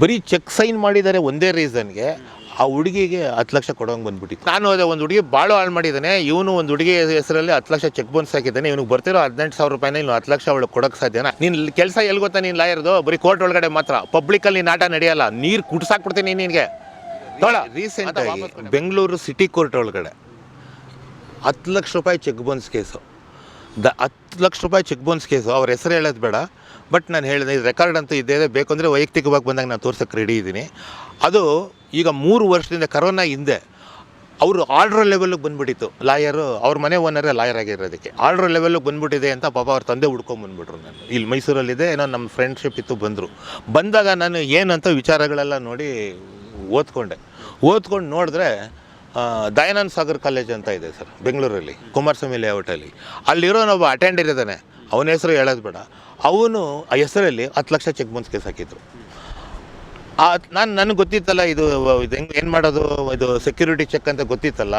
ಬರೀ check sign ಮಾಡಿದ್ದಾರೆ ಒಂದೇ ರೀಸನ್ಗೆ ಆ ಹುಡುಗಿಗೆ ಹತ್ತು ಲಕ್ಷ ಕೊಡೋಂಗೆ ಬಂದ್ಬಿಟ್ಟಿತ್ತು. ನಾನು ಅದೇ ಒಂದು ಹುಡುಗಿ ಭಾಳ ಹಾಳು ಮಾಡಿದ್ದಾನೆ ಇವನು ಒಂದು ಹುಡುಗಿ ಹೆಸರಲ್ಲಿ ಹತ್ತು ಲಕ್ಷ ಚೆಕ್ ಬೌನ್ಸ್ ಹಾಕಿದ್ದಾನೆ ಇವನಿಗೆ ಬರ್ತಿರೋ ಹದಿನೆಂಟು ಸಾವಿರ ರೂಪಾಯಿನ ಇನ್ನು ಹತ್ತು ಲಕ್ಷ ಅವಳು ಕೊಡೋಕೆ ಸಾಧ್ಯನಾ ನೀನು ಕೆಲಸ ಎಲ್ಲಿ ಗೊತ್ತಾ ನೀನು ಲಾಯರ್ದು? ಬರೀ ಕೋರ್ಟ್ ಒಳಗಡೆ ಮಾತ್ರ. ಪಬ್ಲಿಕಲ್ಲಿ ನಾಟ ನಡೆಯಲ್ಲ. ನೀರು ಕುಡ್ಸಾಕ್ಬಿಡ್ತೀನಿ ನಿನಗೆ. ತೋಳ. ರೀಸೆಂಟ್ ಬೆಂಗಳೂರು ಸಿಟಿ ಕೋರ್ಟ್ ಒಳಗಡೆ ಹತ್ತು ಲಕ್ಷ ರೂಪಾಯಿ ಚೆಕ್ ಬೌನ್ಸ್ ಕೇಸು. ದ ಹತ್ತು ಲಕ್ಷ ರೂಪಾಯಿ ಚೆಕ್ ಬೌನ್ಸ್ ಕೇಸು. ಅವ್ರ ಹೆಸರು ಹೇಳೋದು ಬೇಡ. ಬಟ್ ನಾನು ಹೇಳಿದೆ ರೆಕಾರ್ಡ್ ಅಂತ ಇದ್ದೇ ಇದೆ. ವೈಯಕ್ತಿಕವಾಗಿ ಬಂದಾಗ ನಾನು ತೋರ್ಸೋಕ್ಕೆ ರೆಡಿ ಇದ್ದೀನಿ. ಅದು ಈಗ ಮೂರು ವರ್ಷದಿಂದ ಕರೋನಾ ಹಿಂದೆ ಅವರು ಆರ್ಡ್ರ್ ಲೆವೆಲ್ಗೆ ಬಂದುಬಿಟ್ಟಿತ್ತು. ಲಾಯರು ಅವ್ರ ಮನೆ ಓನರೇ ಲಾಯರ್ ಆಗಿರೋದಕ್ಕೆ. ಆರ್ಡ್ರ್ ಲೆವೆಲ್ಗೆ ಬಂದುಬಿಟ್ಟಿದೆ ಅಂತ ಪಾಪ ಅವ್ರ ತಂದೆ ಹುಡ್ಕೊಂಬಂದ್ಬಿಟ್ರು ನಾನು ಇಲ್ಲಿ ಮೈಸೂರಲ್ಲಿದೆ, ಏನೋ ನಮ್ಮ ಫ್ರೆಂಡ್ಶಿಪ್ ಇತ್ತು, ಬಂದರು. ಬಂದಾಗ ನಾನು ಏನಂತ ವಿಚಾರಗಳೆಲ್ಲ ನೋಡಿ ಓದ್ಕೊಂಡೆ. ಓದ್ಕೊಂಡು ನೋಡಿದ್ರೆ ದಯಾನಂದ ಸಾಗರ್ ಕಾಲೇಜ್ ಅಂತ ಇದೆ ಸರ್, ಬೆಂಗಳೂರಲ್ಲಿ, ಕುಮಾರಸ್ವಾಮಿ ಲೇಔಟಲ್ಲಿ ಅಲ್ಲಿರೋನೊಬ್ಬ ಅಟೆಂಡರ್ ಇದ್ದಾನೆ ಅವನ ಹೆಸರು ಹೇಳೋದು ಬೇಡ. ಅವನು ಆ ಹೆಸರಲ್ಲಿ ಹತ್ತು ಲಕ್ಷ ಚೆಕ್ ಬೌನ್ಸ್ ಕೇಸ್ ಹಾಕಿದ್ರು. ನಾನು, ನನಗೆ ಗೊತ್ತಿತ್ತಲ್ಲ ಇದು ಇದು ಹೆಂಗೆ, ಏನು ಮಾಡೋದು, ಇದು ಸೆಕ್ಯೂರಿಟಿ ಚೆಕ್ ಅಂತ ಗೊತ್ತಿತ್ತಲ್ಲ.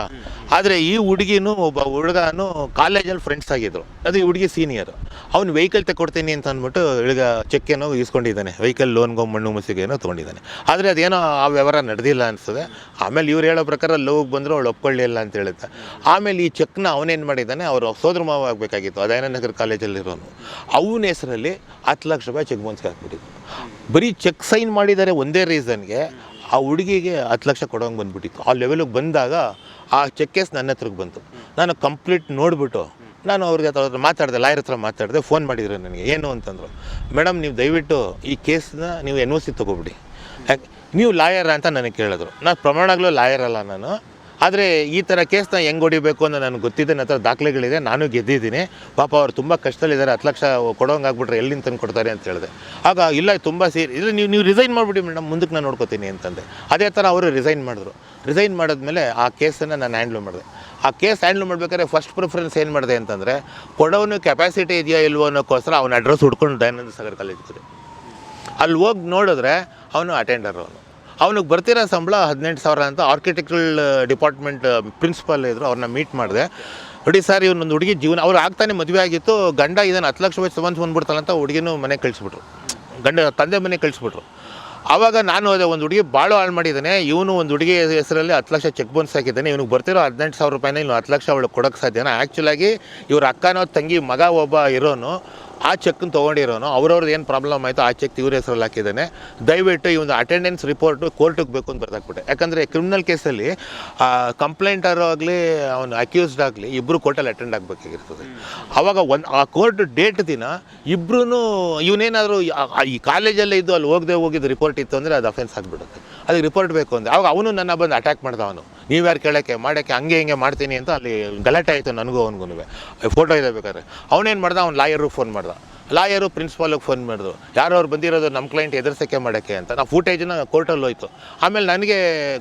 ಆದರೆ ಈ ಹುಡುಗಿನೂ ಒಬ್ಬ ಹುಡುಗನು ಕಾಲೇಜಲ್ಲಿ ಫ್ರೆಂಡ್ಸ್ ಆಗಿದ್ರು. ಅದು ಈ ಹುಡುಗಿ ಸೀನಿಯರ್ ಅವ್ನು ವೆಹಿಕಲ್ ತಗೊಡ್ತೀನಿ ಅಂತ ಅಂದ್ಬಿಟ್ಟು ಈಗ ಚೆಕ್ ಏನೋ ಇಸ್ಕೊಂಡಿದ್ದಾನೆ ವೆಹಿಕಲ್ ಲೋನ್ಗೋ ಮಣ್ಣು ಮುಸಿಗೆ ಏನೋ ತೊಗೊಂಡಿದ್ದಾನೆ. ಆದರೆ ಅದೇನೋ ಆ ವ್ಯವಹಾರ ನಡೆದಿಲ್ಲ ಅನಿಸ್ತದೆ. ಆಮೇಲೆ ಇವ್ರು ಹೇಳೋ ಪ್ರಕಾರ ಲೋಗ್ ಬಂದರು ಅವಳು ಒಪ್ಕೊಳ್ಳಿಲ್ಲ ಅಂತ ಹೇಳುತ್ತೆ. ಆಮೇಲೆ ಈ ಚೆಕ್ನ ಅವನೇನು ಮಾಡಿದ್ದಾನೆ, ಅವರು ಸೋದರ ಮಾವ ಆಗಬೇಕಾಗಿತ್ತು. ಅದಾಯನ ನಗರ ಕಾಲೇಜಲ್ಲಿರೋನು. ಅವನ ಹೆಸರಲ್ಲಿ ಹತ್ತು ಲಕ್ಷ ರೂಪಾಯಿ ಚೆಕ್ ಬೌನ್ಸ್ಗೆ ಹಾಕ್ಬಿಟ್ಟಿತ್ತು ಬರೀ ಚೆಕ್ ಸೈನ್ ಮಾಡಿದ್ದಾರೆ ಒಂದೇ ರೀಸನ್ಗೆ ಆ ಹುಡುಗಿಗೆ ಹತ್ತು ಲಕ್ಷ ಕೊಡೋಂಗೆ ಬಂದ್ಬಿಟ್ಟಿತ್ತು. ಆ ಲೆವೆಲಿಗೆ ಬಂದಾಗ ಆ ಚೆಕ್ ಕೇಸ್ ನನ್ನ ಹತ್ರಕ್ಕೆ ಬಂತು. ನಾನು ಕಂಪ್ಲೀಟ್ ನೋಡಿಬಿಟ್ಟು ನಾನು ಅವ್ರಿಗೆ ಹತ್ರ ಮಾತಾಡಿದೆ, ಲಾಯರ್ ಹತ್ರ ಮಾತಾಡಿದೆ, ಫೋನ್ ಮಾಡಿದ್ರು ನನಗೆ, ಏನು ಅಂತಂದರು. ಮೇಡಮ್, ನೀವು ದಯವಿಟ್ಟು ಈ ಕೇಸನ್ನ ನೀವು ಎನ್ ಒ ಸಿ ತೊಗೊಬಿಡಿ ಯಾಕೆ, ನೀವು ಲಾಯರ್ ಅಂತ ನನಗೆ ಕೇಳಿದ್ರು. ನಾನು ಪ್ರಮಾಣಗಳು ಲಾಯರ್ ಅಲ್ಲ ನಾನು. ಆದರೆ ಈ ಥರ ಕೇಸ್ನ ಹೆಂಗೆ ಹೊಡಿಬೇಕು ಅಂತ ನನಗೆ ಗೊತ್ತಿದೆ ನನ್ನ ಹತ್ರ ದಾಖಲೆಗಳಿದೆ, ನಾನು ಗೆದ್ದಿದ್ದೀನಿ. ಪಾಪ ಅವ್ರು ತುಂಬ ಕಷ್ಟದಲ್ಲಿದ್ದಾರೆ, ಹತ್ತು ಲಕ್ಷ ಕೊಡೋಂಗೆ ಆಗ್ಬಿಟ್ರೆ ಎಲ್ಲಿಂದ ತಂದು ಕೊಡ್ತಾರೆ ಅಂತ ಹೇಳಿದೆ. ಆಗ ಇಲ್ಲ, ತುಂಬ ಸೀರಿ, ಇಲ್ಲ, ನೀವು ನೀವು ರಿಸೈನ್ ಮಾಡಿಬಿಡಿ ಮೇಡಮ್ ಮುಂದಕ್ಕೆ ನಾನು ನೋಡ್ಕೋತೀನಿ ಅಂತಂದೆ. ಅದೇ ಥರ ಅವರು ರಿಸೈನ್ ಮಾಡಿದ್ರು. ರಿಸೈನ್ ಮಾಡಿದ್ಮೇಲೆ ಆ ಕೇಸನ್ನು ನಾನು ಹ್ಯಾಂಡ್ಲ್ ಮಾಡಿದೆ. ಆ ಕೇಸ್ ಹ್ಯಾಂಡ್ಲ್ ಮಾಡಬೇಕಾದ್ರೆ ಫಸ್ಟ್ ಪ್ರಿಫರೆನ್ಸ್ ಏನು ಮಾಡಿದೆ ಅಂತಂದರೆ, ಕೊಡೋನು ಕೆಪಾಸಿಟಿ ಇದೆಯಾ ಇಲ್ವೋ ಅನ್ನೋಕ್ಕೋಸ್ಕರ ಅವನ ಅಡ್ರೆಸ್ ಹುಡ್ಕೊಂಡು ದಯಾನಂದ ಸಾಗರ್ ಕಾಲೇಜ್ ಅಲ್ಲಿ ಹೋಗಿ ನೋಡಿದ್ರೆ ಅವನು ಅಟೆಂಡರ್ ಅವನು. ಅವನಿಗೆ ಬರ್ತಿರೋ ಸಂಬಳ ಹದಿನೆಂಟು ಸಾವಿರ ಅಂತ ಆರ್ಕಿಟೆಕ್ಚರಲ್ ಡಿಪಾರ್ಟ್ಮೆಂಟ್ ಪ್ರಿನ್ಸಿಪಾಲ್ ಇದ್ದರು ಅವ್ರನ್ನ ಮೀಟ್ ಮಾಡಿದೆ. ನೋಡಿ ಸರ್ ಇವನೊಂದು ಹುಡುಗಿ ಜೀವನ, ಅವ್ರು ಆಗ್ತಾನೆ ಮದುವೆ ಆಗಿತ್ತು, ಗಂಡ ಇದನ್ನು ಹತ್ತು ಲಕ್ಷ ರೂಪಾಯಿ ಸಂಬಂಧ ಬಂದ್ಬಿಡ್ತಾನಂತ ಹುಡುಗಿನೂ ಮನೆಗೆ ಕಳಿಸ್ಬಿಟ್ರು. ಗಂಡ, ತಂದೆ ಮನೆಗೆ ಕಳಿಸ್ಬಿಟ್ರು. ಆವಾಗ ನಾನು ಅದೇ ಒಂದು ಹುಡುಗಿ ಭಾಳ ಹಾಳು ಮಾಡಿದ್ದಾನೆ ಇವನು ಒಂದು ಹುಡುಗಿ ಹೆಸರಲ್ಲಿ ಹತ್ತು ಲಕ್ಷ ಚೆಕ್ ಬೌನ್ಸ್ ಹಾಕಿದ್ದಾನೆ, ಇವನಿಗೆ ಬರ್ತಿರೋ ಹದಿನೆಂಟು ಸಾವಿರ ರೂಪಾಯಿನ ಇನ್ನು ಹತ್ತು ಲಕ್ಷ ಅವಳು ಕೊಡೋಕ್ಕೆ ಸಾಧ್ಯನ? ಆ್ಯಕ್ಚುಲಾಗಿ ಇವ್ರ ಅಕ್ಕನೋ, ತಂಗಿ, ಮಗ ಒಬ್ಬ ಇರೋನು ಆ ಚೆಕ್ನ ತೊಗೊಂಡಿರೋನು. ಅವ್ರವ್ರದ್ದು ಏನು ಪ್ರಾಬ್ಲಮ್ ಆಯಿತು ಆ ಚೆಕ್ ಇವ್ರ ಹೆಸರಲ್ಲಿ ಹಾಕಿದ್ದಾನೆ. ದಯವಿಟ್ಟು ಈ ಒಂದು ಅಟೆಂಡೆನ್ಸ್ ರಿಪೋರ್ಟು ಕೋರ್ಟಿಗೆ ಬೇಕು ಅಂತ ಬರ್ದಾಕ್ಬಿಟ್ಟೆ. ಯಾಕಂದರೆ ಕ್ರಿಮಿನಲ್ ಕೇಸಲ್ಲಿ ಕಂಪ್ಲೇಂಟರು ಆಗಲಿ ಅವನು ಅಕ್ಯೂಸ್ಡ್ ಆಗಲಿ ಇಬ್ಬರು ಕೋರ್ಟಲ್ಲಿ ಅಟೆಂಡ್ ಆಗಬೇಕಾಗಿರ್ತದೆ. ಆವಾಗ ಒಂದು ಆ ಕೋರ್ಟ್ ಡೇಟ್ ದಿನ ಇಬ್ಬರೂ ಇವನೇನಾದರೂ ಈ ಕಾಲೇಜಲ್ಲೇ ಇದ್ದು ಅಲ್ಲಿ ಹೋಗದೆ ಹೋಗಿದ್ದು ರಿಪೋರ್ಟ್ ಇತ್ತು ಅಂದರೆ ಅದು ಅಫೆನ್ಸ್ ಆಗಿಬಿಡುತ್ತೆ. ಅದಕ್ಕೆ ರಿಪೋರ್ಟ್ ಬೇಕು ಅಂದರೆ ಅವಾಗ ಅವನು ನನ್ನ ಬಂದು ಅಟ್ಯಾಕ್ ಮಾಡ್ದ ಅವನು. ನೀವ್ಯಾರು ಕೇಳೋಕ್ಕೆ, ಮಾಡೋಕ್ಕೆ, ಹಂಗೆ ಹಿಂಗೆ ಮಾಡ್ತೀನಿ ಅಂತ ಅಲ್ಲಿ ಗಲಾಟೆ ಆಯಿತು ನನಗೂ ಅವನಿಗೂ ಫೋಟೋ ಇದೆ ಬೇಕಾದ್ರೆ. ಅವನೇನು ಮಾಡ್ದ? ಅವ್ನು ಲಾಯರು ಫೋನ್ ಮಾಡ್ದ. ಲಾಯರು ಪ್ರಿನ್ಸಿಪಾಲಿಗೆ ಫೋನ್ ಮಾಡಿದ್ರು ಯಾರು ಅವ್ರು ಬಂದಿರೋದು ನಮ್ಮ ಕ್ಲೈಂಟ್ ಎದುರಿಸೋಕ್ಕೆ ಮಾಡೋಕ್ಕೆ ಅಂತ. ನಾವು ಫೂಟೇಜನ್ನ ಕೋರ್ಟಲ್ಲಿ ಹೋಯ್ತು. ಆಮೇಲೆ ನನಗೆ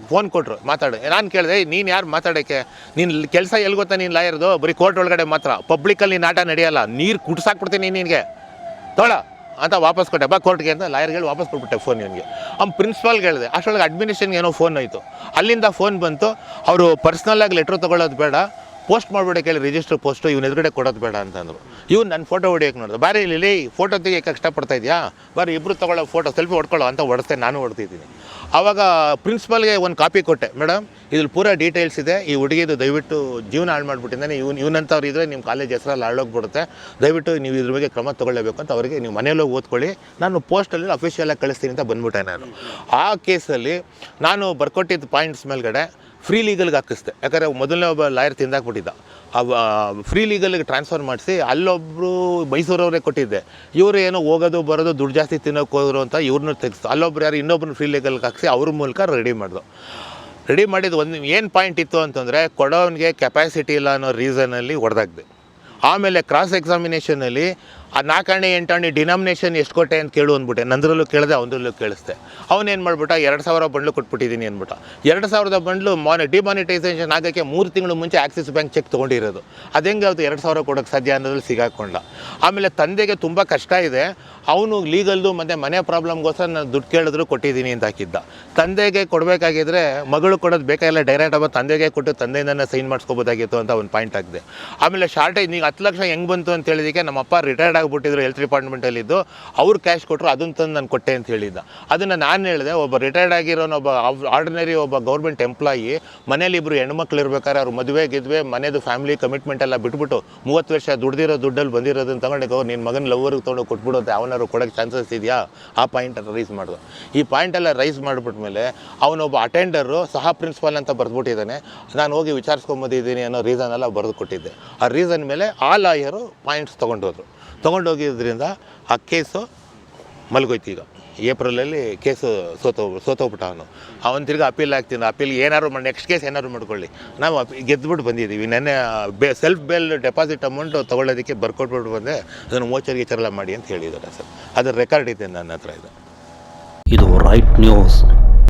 ಫೋನ್ ಕೊಟ್ಟರು ಮಾತಾಡು. ನಾನು ಕೇಳಿದೆ ನೀನು ಯಾರು ಮಾತಾಡೋಕ್ಕೆ? ನೀನು ಕೆಲಸ ಎಲ್ಲಿ ಗೊತ್ತಾ ನೀನು ಲಾಯರ್ದು? ಬರೀ ಕೋರ್ಟ್ ಒಳಗಡೆ ಮಾತ್ರ. ಪಬ್ಲಿಕಲ್ಲಿ ನೀನು ಆಟ ನಡೆಯಲ್ಲ. ನೀರು ಕುಡ್ಸಾಕ್ಬಿಡ್ತೀನಿ ನಿನಗೆ. ತೊಳ. ಅಂತ ವಾಪಸ್ ಕೊಟ್ಟೆ. ಬಾ ಕೋರ್ಟ್ಗೆ ಅಂತ ಲಾಯರ್ಗಳು ವಾಪಸ್ ಕೊಟ್ಬಿಟ್ಟೆ ಫೋನ್ ಇವನಿಗೆ. ಅವ್ನು ಪ್ರಿನ್ಸಿಪಾಲ್ಗೆ ಹೇಳಿದೆ. ಅಷ್ಟೊಳಗೆ ಅಡ್ಮಿನಿಸ್ಟ್ರೇಷನ್ಗೆ ಏನೋ ಫೋನ್ ಆಯಿತು ಅಲ್ಲಿಂದ ಫೋನ್ ಬಂತು. ಅವರು ಪರ್ಸ್ನಲ್ಲಾಗಿ ಲೆಟ್ರ್ ತೊಗೊಳ್ಳೋದು ಬೇಡ. ಪೋಸ್ಟ್ ಮಾಡ್ಬಿಡಕ್ಕೆ ಕೇಳಿ ರಿಜಿಸ್ಟರ್ ಪೋಸ್ಟು ಇವ್ನ ಎದುರುಗಡೆ ಕೊಡೋದು ಬೇಡ ಅಂತಂದರು. ಇವ್ನು ನನ್ನ ಫೋಟೋ ಹೊಡಿಯೋಕೆ ನೋಡಿದ್ರು ಬಾರಿ ಇಲ್ಲಿ ಫೋಟೋ ತೆಗಿಯೋಕೆ ಕಷ್ಟಪಡ್ತಾ ಇದೆಯಾ? ಬಾರಿ ಇಬ್ಬರು ತೊಗೊಳ್ಳೋ ಫೋಟೋ ಸೆಲ್ಫಿ ಹೊಡ್ಕೊಳ್ಳೋ ಅಂತ ಹೊಡೆಸ್ತೆ ನಾನು ಹೊಡ್ತಿದ್ದೀನಿ ಆವಾಗ ಪ್ರಿನ್ಸಿಪಾಲ್ಗೆ ಒಂದು ಕಾಪಿ ಕೊಟ್ಟೆ ಮೇಡಮ್ ಇದ್ರಲ್ಲಿ ಪೂರ ಡೀಟೇಲ್ಸ್ ಇದೆ, ಈ ಹುಡುಗಿದು ದಯವಿಟ್ಟು ಜೀವನ ಹಾಳು ಮಾಡಿಬಿಟ್ಟಿದ್ದಾನೆ, ಇವ್ನು, ಇವನಂಥವ್ರು ಇದ್ದರೆ ನಿಮ್ಮ ಕಾಲೇಜ್ ಹೆಸರಲ್ಲಿ ಹಾಳೋಗ್ಬಿಡುತ್ತೆ. ದಯವಿಟ್ಟು ನೀವು ಇದ್ರ ಬಗ್ಗೆ ಕ್ರಮ ತೊಗೊಳ್ಳೇಬೇಕು ಅಂತ ಅವರಿಗೆ ನೀವು ಮನೆಯಲ್ಲೋಗಿ ಓದ್ಕೊಳ್ಳಿ. ನಾನು ಪೋಸ್ಟಲ್ಲಿ ಅಫಿಷಿಯಲಾಗಿ ಕಳಿಸ್ತೀನಿ ಅಂತ ಬಂದ್ಬಿಟ್ಟೆ ನಾನು. ಆ ಕೇಸಲ್ಲಿ ನಾನು ಬರ್ಕೊಟ್ಟಿದ್ದ ಪಾಯಿಂಟ್ಸ್ ಮೇಲ್ಗಡೆ ಫ್ರೀ ಲೀಗಲ್ಗೆ ಹಾಕಿಸ್ದೆ. ಯಾಕಂದರೆ ಮೊದಲನೇ ಒಬ್ಬ ಲಾಯರ್ ತಿಂದಾಕ್ಬಿಟ್ಟಿದ್ದ. ಅವ ಫ್ರೀ ಲೀಗಲ್ಗೆ ಟ್ರಾನ್ಸ್ಫರ್ ಮಾಡಿಸಿ ಅಲ್ಲೊಬ್ಬರು ಮೈಸೂರವರೇ ಕೊಟ್ಟಿದ್ದೆ. ಇವರು ಏನೋ ಹೋಗೋದು, ಬರೋದು, ದುಡ್ಡು ಜಾಸ್ತಿ ತಿನ್ನೋಕೆ ಹೋದ್ರು ಅಂತ ಇವ್ರನ್ನ ತೆಗೆಸ್ತು ಅಲ್ಲೊಬ್ರು ಯಾರು ಇನ್ನೊಬ್ಬರು ಫ್ರೀ ಲೀಗಲ್ಗೆ ಹಾಕಿಸಿ ಅವ್ರ ಮೂಲಕ ರೆಡಿ ಮಾಡಿದ್ರು ರೆಡಿ ಮಾಡಿದ್ದು ಒಂದು, ಏನು ಪಾಯಿಂಟ್ ಇತ್ತು ಅಂತಂದರೆ ಕೊಡೋನಿಗೆ ಕೆಪಾಸಿಟಿ ಇಲ್ಲ ಅನ್ನೋ ರೀಸನಲ್ಲಿ ಹೊಡೆದಾಗ್ದೆ. ಆಮೇಲೆ ಕ್ರಾಸ್ ಎಕ್ಸಾಮಿನೇಷನಲ್ಲಿ ಆ ನಾಲ್ಕಾಣೆ ಎಂಟಾಣಿ ಡಿನಾಮಿನೇಷನ್ ಎಷ್ಟು ಕೊಟ್ಟೆ ಅಂತ ಕೇಳು ಅಂದ್ಬಿಟ್ಟೆ. ನಂದರಲ್ಲೂ ಕೇಳಿದೆ ಅವನಲ್ಲೂ ಕೇಳಿಸ್ದೆ. ಅವನೇನು ಮಾಡ್ಬಿಟ್ಟ? ಎರಡು ಸಾವಿರ ಬಂಡ್ಲು ಕೊಟ್ಬಿಟ್ಟಿದ್ದೀನಿ ಅಂದ್ಬಿಟ್ಟ. ಎರಡು ಸಾವಿರದ ಬಂಡ್ಲು ಮಾನಿ ಡಿಮಾನಿಟೈಸೇಷನ್ ಆಗೋಕ್ಕೆ ಮೂರು ತಿಂಗಳು ಮುಂಚೆ ಆಕ್ಸಿಸ್ ಬ್ಯಾಂಕ್ ಚೆಕ್ ತೊಗೊಂಡಿರೋದು. ಅದು ಹೆಂಗೆ ಎರಡು ಸಾವಿರ ಕೊಡೋಕ್ಕೆ ಸಾಧ್ಯ ಅನ್ನೋದ್ರಲ್ಲಿ ಸಿಗಾಕೊಂಡ ಆಮೇಲೆ ತಂದೆಗೆ ತುಂಬ ಕಷ್ಟ ಇದೆ. ಅವನು ಲೀಗಲ್ದು ಮತ್ತು ಮನೆ ಪ್ರಾಬ್ಲಮ್ಗೋಸ್ಕರ ನಾನು ದುಡ್ಡು ಕೇಳಿದ್ರು ಕೊಟ್ಟಿದ್ದೀನಿ ಅಂತ ಹಾಕಿದ್ದ. ತಂದೆಗೆ ಕೊಡಬೇಕಾಗಿದ್ರೆ ಮಗಳು ಕೊಡೋದು ಬೇಕಾಗಿಲ್ಲ ಡೈರೆಕ್ಟ್ ಆಗಿ ತಂದೆಗೆ ಕೊಟ್ಟು ತಂದೆಯಿಂದ ಸೈನ್ ಮಾಡಿಸ್ಕೋಬೋದಾಗಿತ್ತು ಅಂತ ಒಂದು ಪಾಯಿಂಟ್ ಆಗಿದೆ ಆಮೇಲೆ ಶಾರ್ಟೇಜ್ ನೀವು ಹತ್ತು ಲಕ್ಷ ಹೆಂಗೆ ಬಂತು ಅಂತ ಹೇಳಿದಕ್ಕೆ ನಮ್ಮಪ್ಪ ರಿಟೈರ್ಡ್ ರಿಟೈರ್ಡ್ ಆಗಿಬಿಟ್ಟಿದ್ರು ಹೆಲ್ತ್ ಡಿಪಾರ್ಟ್ಮೆಂಟಲ್ಲಿದ್ದು ಅವ್ರು ಕ್ಯಾಶ್ ಕೊಟ್ಟರು ಅದನ್ನ ತಂದು ನಾನು ಕೊಟ್ಟೆ ಅಂತ ಹೇಳಿದ್ದ. ಅದನ್ನು ನಾನು ಹೇಳಿದೆ, ಒಬ್ಬ ರಿಟೈರ್ಡ್ ಆಗಿರೋನೊಬ್ಬ ಆರ್ಡಿನರಿ ಒಬ್ಬ ಗೌರ್ಮೆಂಟ್ ಎಂಪ್ಲಾಯಿ ಮನೇಲಿ ಇಬ್ಬರು ಹೆಣ್ಮಕ್ಳು ಇರ್ಬೇಕಾದ್ರೆ ಅವ್ರು ಮದುವೆ ಗಿದ್ವೆ, ಮನೆದು ಫ್ಯಾಮಿಲಿ ಕಮಿಟ್ಮೆಂಟ್ ಎಲ್ಲ ಬಿಟ್ಬಿಟ್ಟು ಮೂವತ್ತು ವರ್ಷ ದುಡ್ದಿರೋ ದುಡ್ಡಲ್ಲಿ ಬಂದಿರೋದನ್ನ ತಗೊಂಡು ನಿನ್ನ ಮಗನ ಲವ್ವರ್ಗೆ ತೊಗೊಂಡು ಕೊಟ್ಬಿಡೋದು ಅವನಾರು ಕೊಡೋಕ್ಕೆ ಚಾನ್ಸಸ್ ಇದೆಯಾ? ಆ ಪಾಯಿಂಟ್ ರೈಸ್ ಮಾಡಿದ್ರು ಈ ಪಾಯಿಂಟ್ ಎಲ್ಲ ರೈಸ್ ಮಾಡಿಬಿಟ್ಮೇಲೆ ಅವನೊಬ್ಬ ಅಟೆಂಡರು ಸಹ ಪ್ರಿನ್ಸಿಪಾಲ್ ಅಂತ ಬರೆದ್ಬಿಟ್ಟಿದ್ದಾನೆ. ನಾನು ಹೋಗಿ ವಿಚಾರಿಸ್ಕೊಂಬಂದಿದ್ದೀನಿ ಅನ್ನೋ ರೀಸನ್ ಎಲ್ಲ ಬರೆದು ಕೊಟ್ಟಿದ್ದೆ. ಆ ರೀಸನ್ ಮೇಲೆ ಆ ಲಾಯರು ಪಾಯಿಂಟ್ಸ್ ತೊಗೊಂಡೋದ್ರು. ತೊಗೊಂಡೋಗಿದ್ರಿಂದ ಆ ಕೇಸು ಮಲಗೋಯ್ತು ಈಗ. ಏಪ್ರಿಲಲ್ಲಿ ಕೇಸು ಸೋತೋ ಸೋತೋಗ್ಬಿಟ್ಟ ಅವನು. ಅವನು ತಿರ್ಗಿ ಅಪೀಲ್ ಆಗ್ತೀನಿ ಅಪೀಲ್ ಏನಾದ್ರು ಮಾಡಿ, ನೆಕ್ಸ್ಟ್ ಕೇಸ್ ಏನಾದ್ರು ಮಾಡ್ಕೊಳ್ಳಿ. ನಾವು ಅಪಿ ಗೆದ್ದುಬಿಟ್ಟು ಬಂದಿದ್ದೀವಿ. ನೆನ್ನೆ ಬೆ ಸೆಲ್ಫ್ ಬೇಲ್ ಡೆಪಾಸಿಟ್ ಅಮೌಂಟ್ ತೊಗೊಳ್ಳೋದಕ್ಕೆ ಬರ್ಕೊಟ್ಬಿಟ್ಟು ಬಂದೆ. ಅದನ್ನು ಮೋಚರ್ ಗೀಚರ್ ಎಲ್ಲ ಮಾಡಿ ಅಂತ ಹೇಳಿದ್ದಾರೆ ಸರ್. ಅದರ ರೆಕಾರ್ಡ್ ಇದೆ ನನ್ನ ಹತ್ರ ಇದು. ಇದು ರೈಟ್ ನ್ಯೂಸ್